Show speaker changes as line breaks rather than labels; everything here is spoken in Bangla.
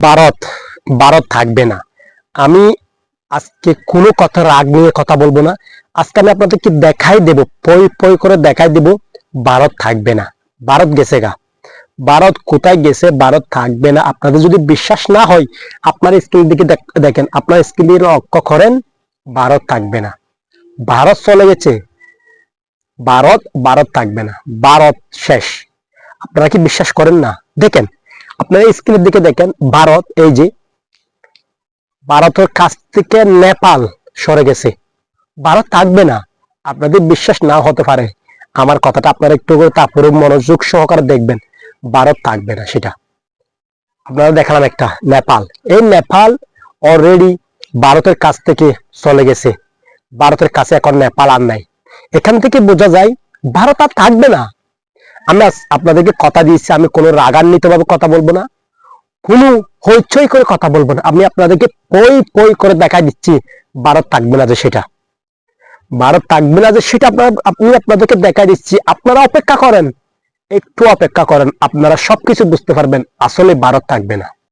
ভারত ভারত থাকবে না। আমি আজকে কোনো কথা রাগ নিয়ে কথা বলব না। আজকে আমি আপনাদেরকে দেখাই দেব, পই পই করে দেখাই দেব, ভারত থাকবে না। ভারত গেছে গা। ভারত কোথায় গেছে, ভারত থাকবে না। আপনাদের যদি বিশ্বাস না হয়, আপনার স্ক্রিন দিকে দেখ- দেখেন, আপনার স্ক্রিনে লক্ষ্য করেন, ভারত থাকবে না। ভারত চলে গেছে। ভারত ভারত থাকবে না। ভারত শেষ। আপনারা কি বিশ্বাস করেন না? দেখেন আপনারা স্ক্রিনের দিকে দেখেন, ভারত, এই যে, ভারতের কাছ থেকে নেপাল সরে গেছে। ভারত থাকবে না, আপনাদের বিশ্বাস না হতে পারে। আমার কথাটা আপনারা একটু করে তারপরে মনোযোগ সহকারে দেখবেন, ভারত থাকবে না সেটা। আপনারা দেখালাম একটা, নেপাল। এই নেপাল অলরেডি ভারতের কাছ থেকে চলে গেছে। ভারতের কাছে এখন নেপাল আর নাই। এখান থেকে বোঝা যায়, ভারত আর থাকবে না। আমি আপনাদেরকে কথা দিয়েছি, আমি কোনো রাগান্বিত ভাবে কথা বলব না। কোনো হইচই করে কথা বলব না। আমি আপনাদেরকে পই পই করে দেখা দিচ্ছি, ভারত থাকবে না যে সেটা। ভারত থাকবে না যে সেটা আপনার আপনি আপনাদেরকে দেখা দিচ্ছি। আপনারা অপেক্ষা করেন, একটু অপেক্ষা করেন, আপনারা সবকিছু বুঝতে পারবেন, আসলে ভারত থাকবে না।